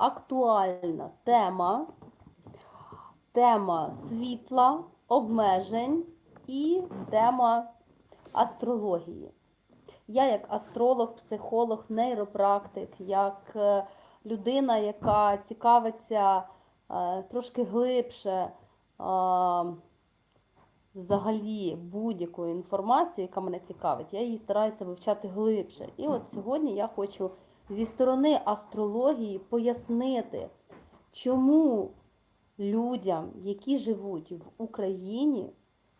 актуальна тема, тема світла, обмежень і тема астрології. Я як астролог, психолог, нейропрактик, як е, людина, яка цікавиться е, трошки глибше е, взагалі будь-якою інформацією, яка мене цікавить, я її стараюся вивчати глибше. І от сьогодні я хочу зі сторони астрології пояснити, чому людям, які живуть в Україні,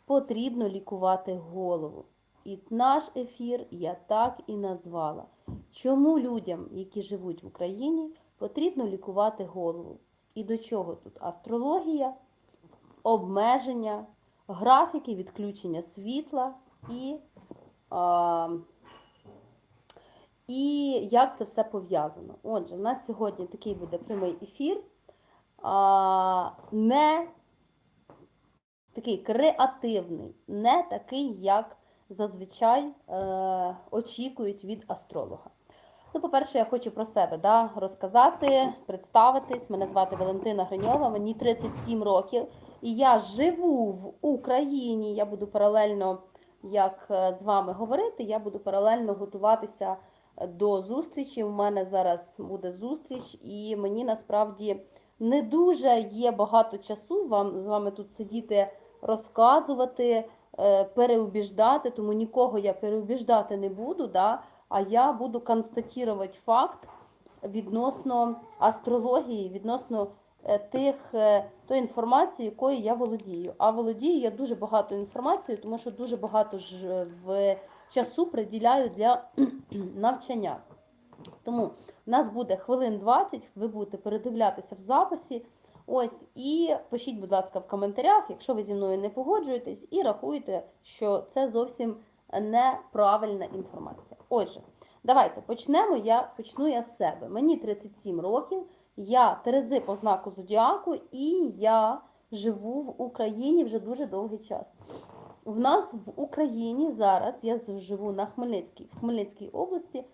потрібно лікувати голову. І наш ефір я так і назвала. Чому людям, які живуть в Україні, потрібно лікувати голову? І до чого тут астрологія, обмеження, графіки відключення світла і, і як це все пов'язано? Отже, у нас сьогодні такий буде прямий ефір, а, не такий креативний, не такий, як зазвичай е, очікують від астролога. Ну, по-перше, я хочу про себе да, розказати, представитись. Мене звати Валентина Гриньова, мені 37 років, і я живу в Україні. Я буду паралельно, як е, з вами говорити, я буду паралельно готуватися до зустрічі. У мене зараз буде зустріч, і мені насправді не дуже є багато часу вам з вами тут сидіти, розказувати е, переубіждати, тому нікого я переубіждати не буду, да, а я буду констатувати факт відносно астрології, відносно е, тих, е, тої інформації, якою я володію. А володію я дуже багато інформації, тому що дуже багато ж в часу приділяю для навчання. Тому в нас буде хвилин 20, ви будете передивлятися в записі. Ось, і пишіть, будь ласка, в коментарях, якщо ви зі мною не погоджуєтесь, і рахуєте, що це зовсім неправильна інформація. Отже, давайте почнемо. Я почну я з себе. Мені 37 років, я Терези по знаку Зодіаку, і я живу в Україні вже дуже довгий час. В нас в Україні зараз я живу на Хмельницькій, в Хмельницькій області,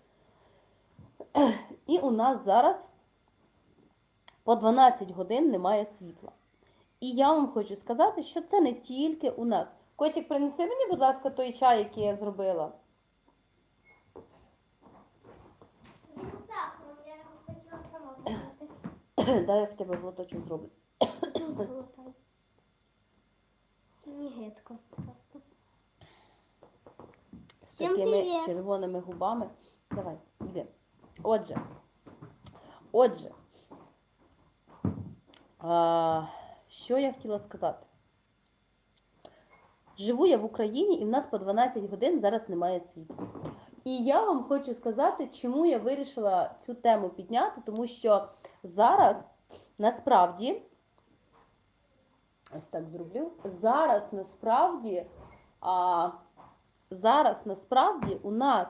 і у нас зараз по 12 годин немає світла. І я вам хочу сказати, що це не тільки у нас. Котик, принеси мені, будь ласка, той чай, який я зробила. Сахаром, я його хотіла сама зробити. Дай я хоча б глоточок зроблю. Мені гидко просто. Привіт. червоними губами. Давай, йди. Отже. Отже. А, що я хотіла сказати? Живу я в Україні і в нас по 12 годин зараз немає світла. І я вам хочу сказати, чому я вирішила цю тему підняти, тому що зараз насправді, ось так зроблю, зараз насправді, а, зараз насправді у нас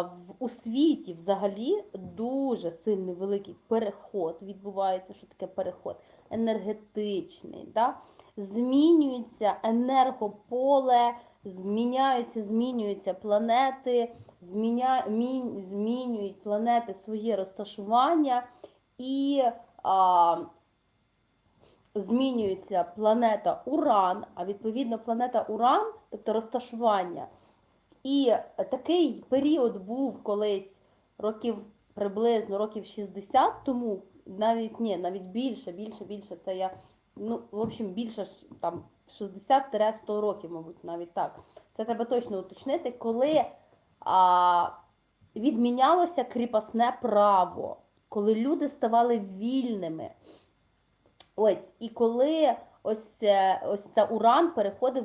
в, у світі взагалі дуже сильний великий переход відбувається. Що таке переход? Енергетичний. Да? Змінюється енергополе, зміняються, змінюються планети, зміня, мін, змінюють планети своє розташування і а, змінюється планета Уран, а відповідно планета Уран, тобто розташування. І такий період був колись років приблизно років 60 тому, навіть ні, навіть більше, більше, більше. Це я, ну, в общем, більше там 60-100 років, мабуть, навіть так. Це треба точно уточнити, коли а, відмінялося кріпосне право, коли люди ставали вільними. Ось, і коли ось, е, ось ця уран переходив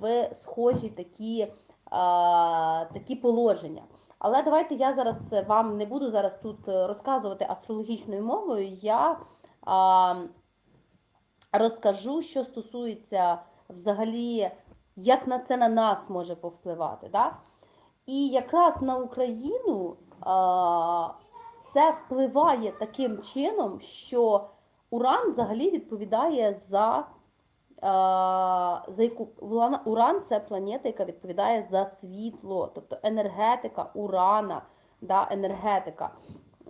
в схожі такі а, такі положення. Але давайте я зараз вам не буду зараз тут розказувати астрологічною мовою. Я а, розкажу, що стосується взагалі, як на це на нас може повпливати. Да? І якраз на Україну а, це впливає таким чином, що Уран взагалі відповідає за а, за яку Уран- Уран це планета, яка відповідає за світло, тобто енергетика Урана, да, енергетика.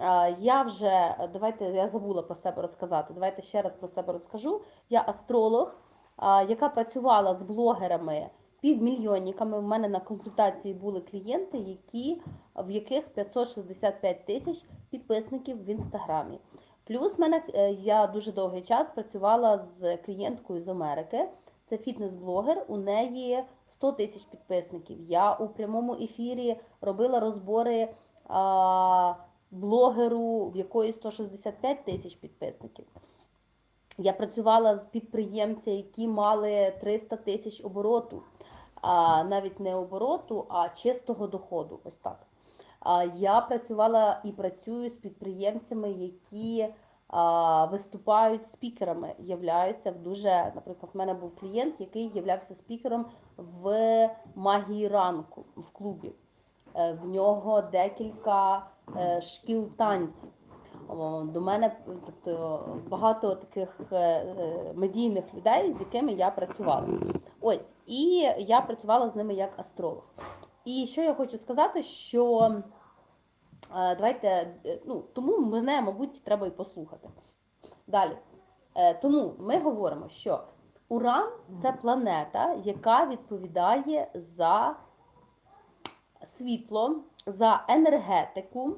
Е, Я вже, давайте, я забула про себе розказати. Давайте ще раз про себе розкажу. Я астролог, е, яка працювала з блогерами, півмільйонниками. У мене на консультації були клієнти, які, в яких 565 тисяч підписників в інстаграмі. Плюс мене е, я дуже довгий час працювала з клієнткою з Америки. Це фітнес-блогер, у неї 100 тисяч підписників. Я у прямому ефірі робила розбори а, блогеру, в якої 165 тисяч підписників. Я працювала з підприємцями, які мали 300 тисяч обороту, а, навіть не обороту, а чистого доходу. Ось так. Я працювала і працюю з підприємцями, які виступають спікерами, являються в дуже, наприклад, в мене був клієнт, який являвся спікером в магії ранку в клубі. Е, В нього декілька е, шкіл танців. До мене тобто, багато таких е, медійних людей, з якими я працювала. Ось, і я працювала з ними як астролог. І що я хочу сказати, що е, давайте, е, ну, тому мене, мабуть, треба і послухати. Далі. Е, Тому ми говоримо, що Уран це планета, яка відповідає за світло, за енергетику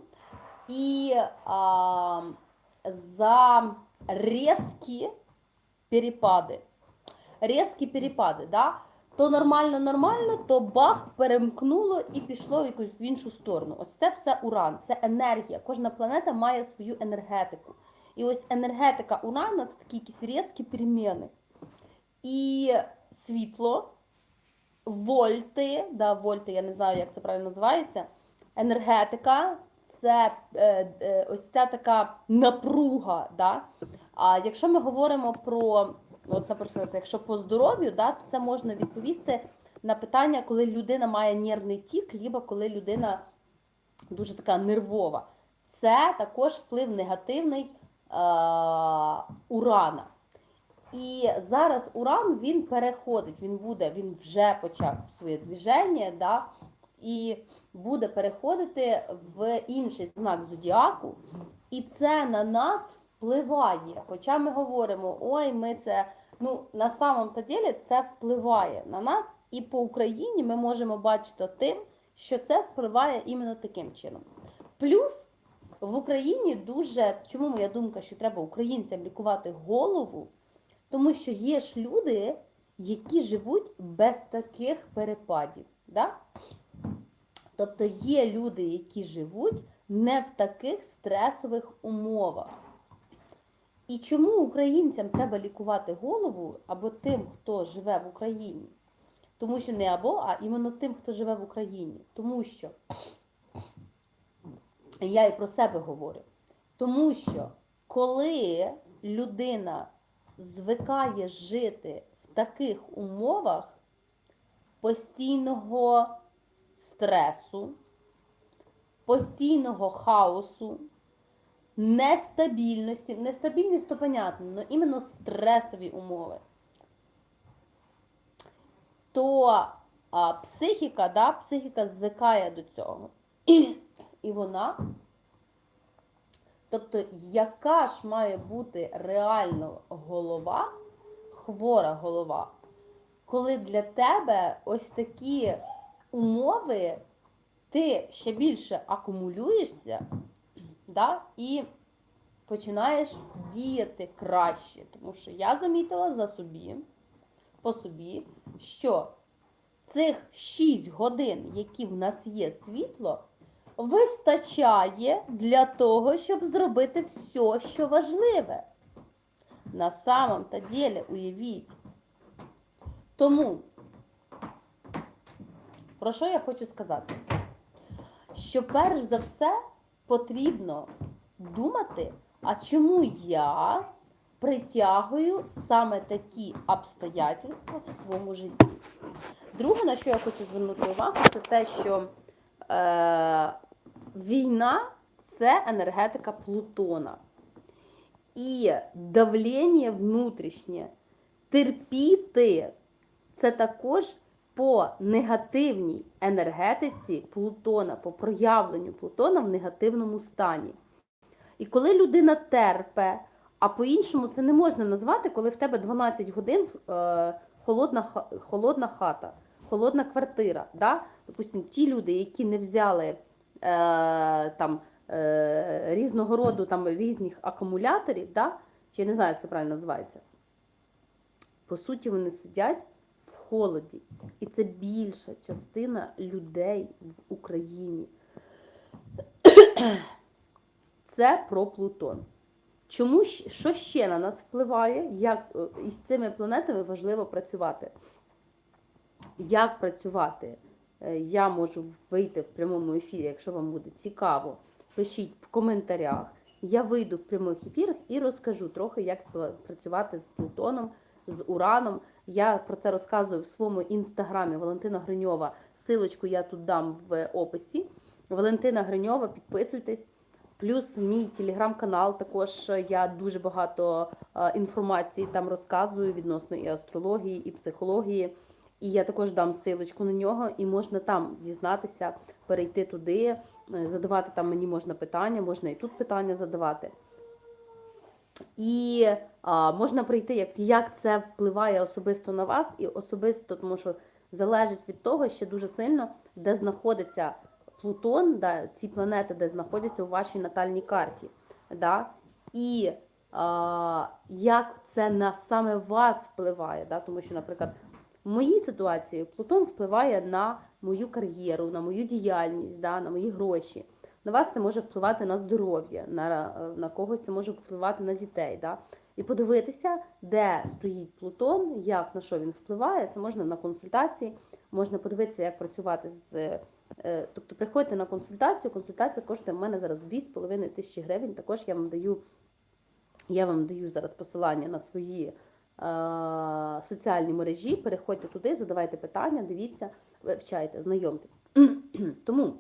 і а, за різкі перепади. Різкі перепади, да? То нормально, нормально, то бах, перемкнуло і пішло в якусь в іншу сторону. Ось це все уран, це енергія. Кожна планета має свою енергетику. І ось енергетика урана це такі якісь різкі переміни. І світло, вольти, да, вольти, я не знаю, як це правильно називається, енергетика це е, е, ось ця така напруга. Да? А якщо ми говоримо про, от, наприклад, якщо по здоров'ю, да, це можна відповісти на питання, коли людина має нервний тік, либо коли людина дуже така нервова. Це також вплив негативний е, урана. І зараз уран він переходить, він буде, він вже почав своє движення, да, і буде переходити в інший знак зодіаку, і це на нас впливає. Хоча ми говоримо, ой, ми це, ну на самом то ділі це впливає на нас, і по Україні ми можемо бачити тим, що це впливає іменно таким чином. Плюс в Україні дуже, чому моя думка, що треба українцям лікувати голову? Тому що є ж люди, які живуть без таких перепадів. Да? Тобто є люди, які живуть не в таких стресових умовах. І чому українцям треба лікувати голову або тим, хто живе в Україні? Тому що не або, а іменно тим, хто живе в Україні. Тому що я і про себе говорю. Тому що коли людина звикає жити в таких умовах постійного стресу, постійного хаосу, нестабільності, нестабільність то понятно, але іменно стресові умови, то а, психіка, да, психіка звикає до цього. І, і вона Тобто, яка ж має бути реально голова, хвора голова, коли для тебе ось такі умови, ти ще більше акумулюєшся да, і починаєш діяти краще. Тому що я замітила за собі, по собі, що цих 6 годин, які в нас є світло, вистачає для того, щоб зробити все, що важливе. На самом то ділі, уявіть. Тому, про що я хочу сказати? Що перш за все потрібно думати, а чому я притягую саме такі обстоятельства в своєму житті. Друге, на що я хочу звернути увагу, це те, що е, війна це енергетика Плутона. І давлення внутрішнє, терпіти це також по негативній енергетиці Плутона, по проявленню Плутона в негативному стані. І коли людина терпе, а по-іншому це не можна назвати, коли в тебе 12 годин е, холодна, холодна хата, холодна квартира. Да? Допустим, ті люди, які не взяли е, там, е, різного роду там, різних акумуляторів, да? чи я не знаю, як це правильно називається. По суті, вони сидять холоді. І це більша частина людей в Україні. Це про Плутон. Чому що ще на нас впливає, як е, із цими планетами важливо працювати? Як працювати? Е, Я можу вийти в прямому ефірі, якщо вам буде цікаво. Пишіть в коментарях. Я вийду в прямих ефірах і розкажу трохи, як працювати з Плутоном, з Ураном. Я про це розказую в своєму інстаграмі Валентина Гриньова. Силочку я тут дам в описі. Валентина Гриньова, підписуйтесь. Плюс мій телеграм-канал, також я дуже багато е, інформації там розказую відносно і астрології, і психології. І я також дам силочку на нього, і можна там дізнатися, перейти туди, е, задавати там мені можна питання, можна і тут питання задавати. І а, можна прийти, як, як це впливає особисто на вас, і особисто, тому що залежить від того ще дуже сильно, де знаходиться Плутон, да, ці планети, де знаходяться у вашій натальній карті. Да? І а, як це на саме вас впливає, да? тому що, наприклад, в моїй ситуації Плутон впливає на мою кар'єру, на мою діяльність, да? на мої гроші. На вас це може впливати на здоров'я, на, на когось це може впливати на дітей. Да? І подивитися, де стоїть Плутон, як на що він впливає, це можна на консультації, можна подивитися, як працювати з. е, Тобто приходьте на консультацію, консультація коштує в мене зараз 2,5 тисячі гривень. Також я вам даю, я вам даю зараз посилання на свої е, соціальні мережі. Переходьте туди, задавайте питання, дивіться, вивчайте, знайомтесь. Тому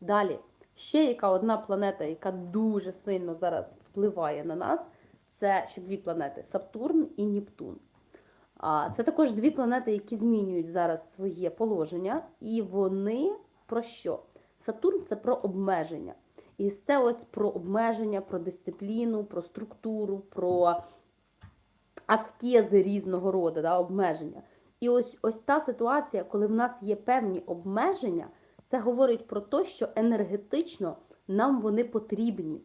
далі. Ще яка одна планета, яка дуже сильно зараз впливає на нас, це ще дві планети Сатурн і Нептун. Це також дві планети, які змінюють зараз своє положення, і вони про що? Сатурн це про обмеження. І це ось про обмеження, про дисципліну, про структуру, про аскези різного роду, да, обмеження. І ось ось та ситуація, коли в нас є певні обмеження, це говорить про те, що енергетично нам вони потрібні.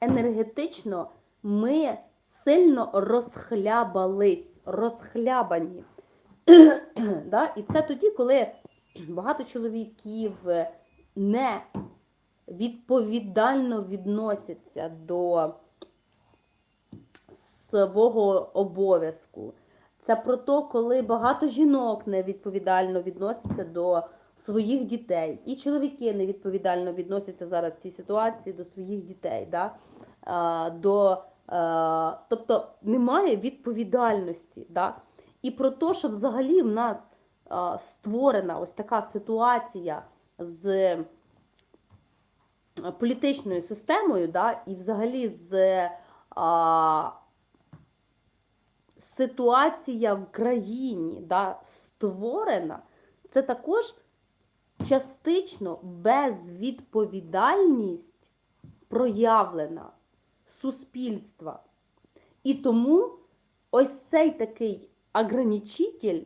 Енергетично ми сильно розхлябались, розхлябані. да? І це тоді, коли багато чоловіків не відповідально відносяться до свого обов'язку. Це про те, коли багато жінок невідповідально відносяться до своїх дітей. І чоловіки невідповідально відносяться зараз в цій ситуації до своїх дітей. Да? А, до, а, тобто немає відповідальності. Да? І про те, що взагалі в нас а, створена ось така ситуація з політичною системою, да? і взагалі з а, ситуація в країні да, створена, це також частично безвідповідальність проявлена суспільства. І тому ось цей такий ограничитель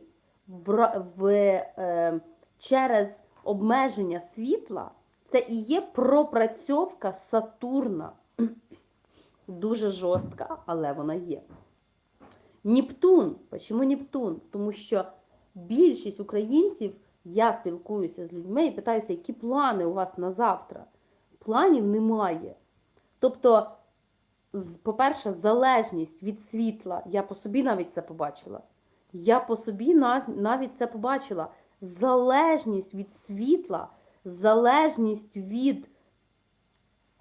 в, в, е, через обмеження світла, це і є пропрацьовка Сатурна. Дуже жорстка, але вона є. Нептун. Чому Нептун? Тому що більшість українців, я спілкуюся з людьми і питаюся, які плани у вас на завтра. Планів немає. Тобто, по-перше, залежність від світла, я по собі навіть це побачила. Я по собі навіть це побачила. Залежність від світла, залежність від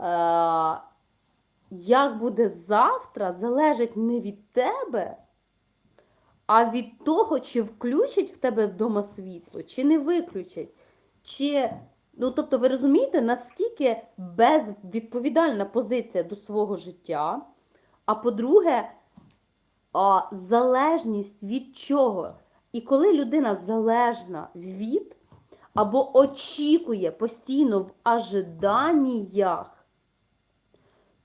е, як буде завтра, залежить не від тебе, а від того, чи включать в тебе вдома світло, чи не виключать. Чи, ну, тобто, ви розумієте, наскільки безвідповідальна позиція до свого життя. А по-друге, а, залежність від чого? І коли людина залежна від або очікує постійно в ожиданнях,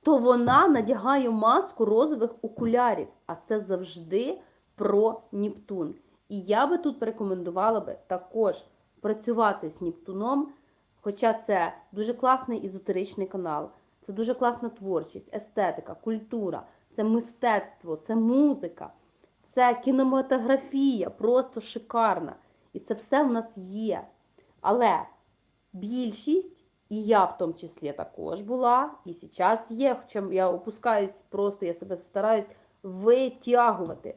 то вона надягає маску розових окулярів, а це завжди про Нептун. І я би тут порекомендувала би також працювати з Нептуном, хоча це дуже класний езотеричний канал, це дуже класна творчість, естетика, культура, це мистецтво, це музика, це кінематографія, просто шикарна. І це все в нас є. Але більшість, і я в тому числі також була, і зараз є, хоча я опускаюсь просто, я себе стараюсь витягувати.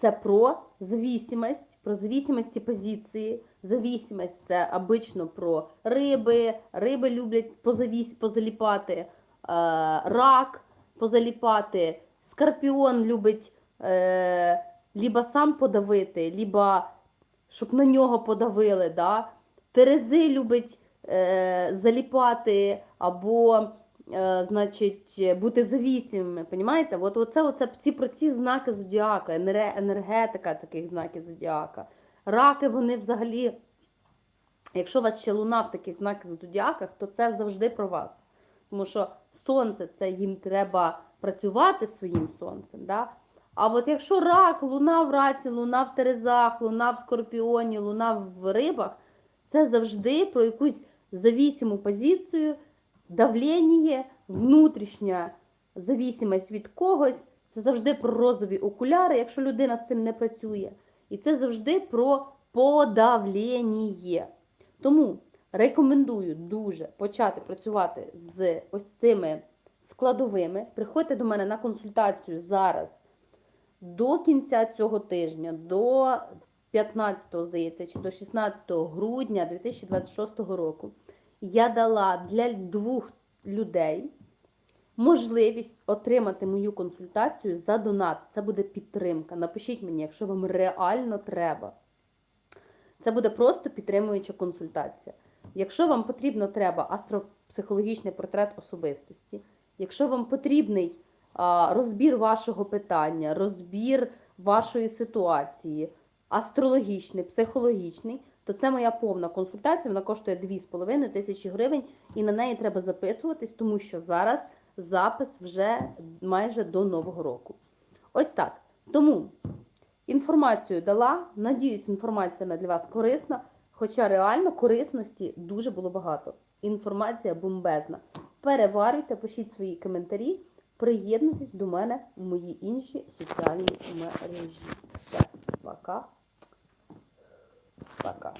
Це про зависимость, про зависимості позиції. Зависимость це обично про риби. Риби люблять позавіс, позаліпати, е, рак позаліпати, скорпіон любить е, либо сам подавити, либо щоб на нього подавили. Да? Терези любить е, заліпати або значить, бути завісимими. Понімаєте? От оце, оце ці про ці знаки зодіака, енергетика таких знаків зодіака. Раки, вони взагалі, якщо у вас ще луна в таких знаках зодіаках, то це завжди про вас. Тому що сонце це їм треба працювати своїм сонцем. Да? А от якщо рак, луна в раці, луна в терезах, луна в скорпіоні, луна в рибах, це завжди про якусь завісиму позицію, давлення, внутрішня зависимость від когось. Це завжди про розові окуляри, якщо людина з цим не працює. І це завжди про подавлення. Тому рекомендую дуже почати працювати з ось цими складовими. Приходьте до мене на консультацію зараз до кінця цього тижня, до 15, здається, чи до 16 грудня 2026 року. Я дала для двох людей можливість отримати мою консультацію за донат. Це буде підтримка. Напишіть мені, якщо вам реально треба. Це буде просто підтримуюча консультація. Якщо вам потрібно треба астропсихологічний портрет особистості, якщо вам потрібний а, розбір вашого питання, розбір вашої ситуації, астрологічний, психологічний, то це моя повна консультація. Вона коштує 2,5 тисячі гривень, і на неї треба записуватись, тому що зараз запис вже майже до Нового року. Ось так. Тому інформацію дала. Надіюсь, інформація для вас корисна. Хоча реально корисності дуже було багато. Інформація бомбезна. Переварюйте, пишіть свої коментарі, приєднуйтесь до мене в мої інші соціальні мережі. Все, пока. Пока.